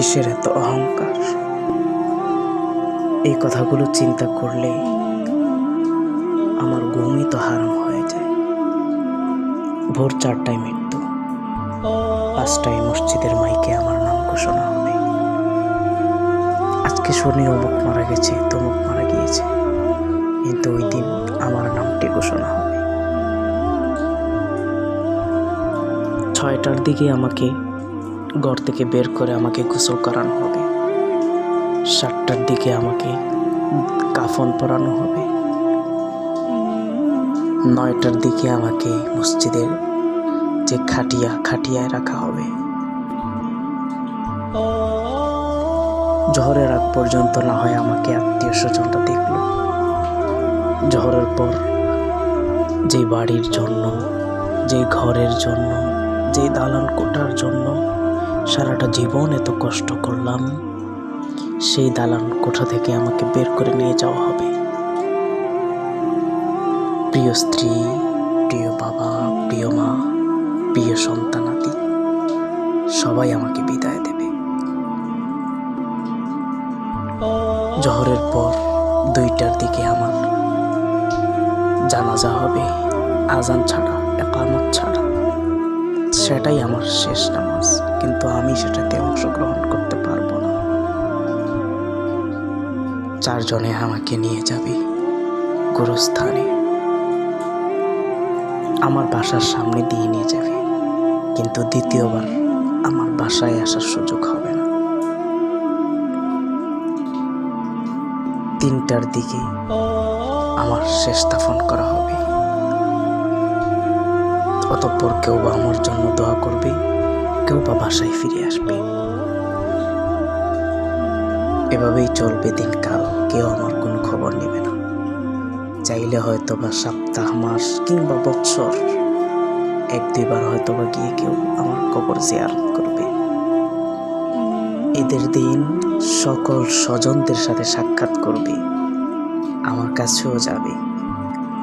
কিসের এত অহংকার? এই কথাগুলো চিন্তা করলে আমার ঘুমই তো হারাম হয়ে যায়। ভোর চারটায় মৃত্যু। পাঁচটায় মসজিদের মাইকে আমার নাম ঘোষণা হবে। আজকে শুনি অমুক মারা গেছে, তমুক মারা গিয়েছে। কিন্তু ওই দিন আমার নামটি ঘোষণা হবে। ছয়টার দিকে আমাকে ঘর থেকে বের করে আমাকে গোসল করানো হবে। সাতটার দিকে আমাকে কাফন পরানো হবে। নয়টার দিকে আমাকে মসজিদের যে খাটিয়া, খাটিয়ায় রাখা হবে। জহরের আগ পর্যন্ত না হয় আমাকে আত্মীয় স্বজনটা দেখল। জহরের পর যে বাড়ির জন্য যে ঘরের জন্য যে দালান কোটার জন্য সারাটা জীবন এত কষ্ট করলাম। সেই দালান কোঠা থেকে আমাকে বের করে নিয়ে যাওয়া হবে। প্রিয় স্ত্রী, প্রিয় বাবা, প্রিয় মা, প্রিয় সন্তানাদি সবাই আমাকে বিদায় দেবে। জহরের পর দুইটার দিকে আমার জানাজা হবে, আজান ছাড়া, একামত ছাড়া। সেটাই আমার শেষ নামাজ। কিন্তু আমি সেটাতে অংশগ্রহণ করতে পারব না। চারজনে আমাকে নিয়ে যাবে, গুরুস্থানে। আমার বাসার সামনে দিয়ে নিয়ে যাবে, কিন্তু দ্বিতীয়বার আমার বাসায় আসার সুযোগ হবে না। তিনটার দিকে আমার শেষ দাফন করা হবে। অতঃপর কেউ বা আমার জন্য দোয়া করবে। কেউ বা বাসায় ফিরে আসবে। এভাবেই চলবে দিনকাল, কেউ আমার কোনো খবর নেবে না। চাইলে হয়তো বা সপ্তাহ, মাস কিংবা বৎসর এক দুইবার হয়তো বা গিয়ে কেউ আমার কবর জিয়ারত করবে। ঈদের দিন সকল স্বজনদের সাথে সাক্ষাৎ করবে। আমার কাছেও যাবে।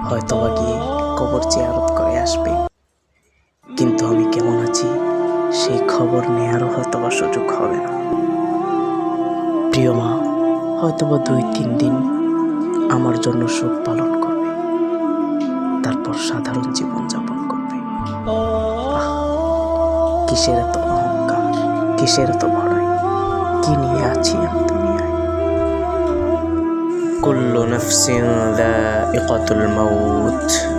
হয়তো বা গিয়ে কবর জিয়ারত করে আসবে। কিন্তু আমি কেমন সেই খবর নেয়ারও হয়তো বা সুযোগ হবে না। প্রিয় মা হয়তো বা দুই তিন দিন আমার জন্য শোক পালন করবে। তারপর সাধারণ জীবন যাপন করবে। কিসের এত অহংকার, কিসের এত বড়াই কি নিয়ে আছি আমি দুনিয়ায়? কুল্লু নফসিন যায়িকাতুল মাউত।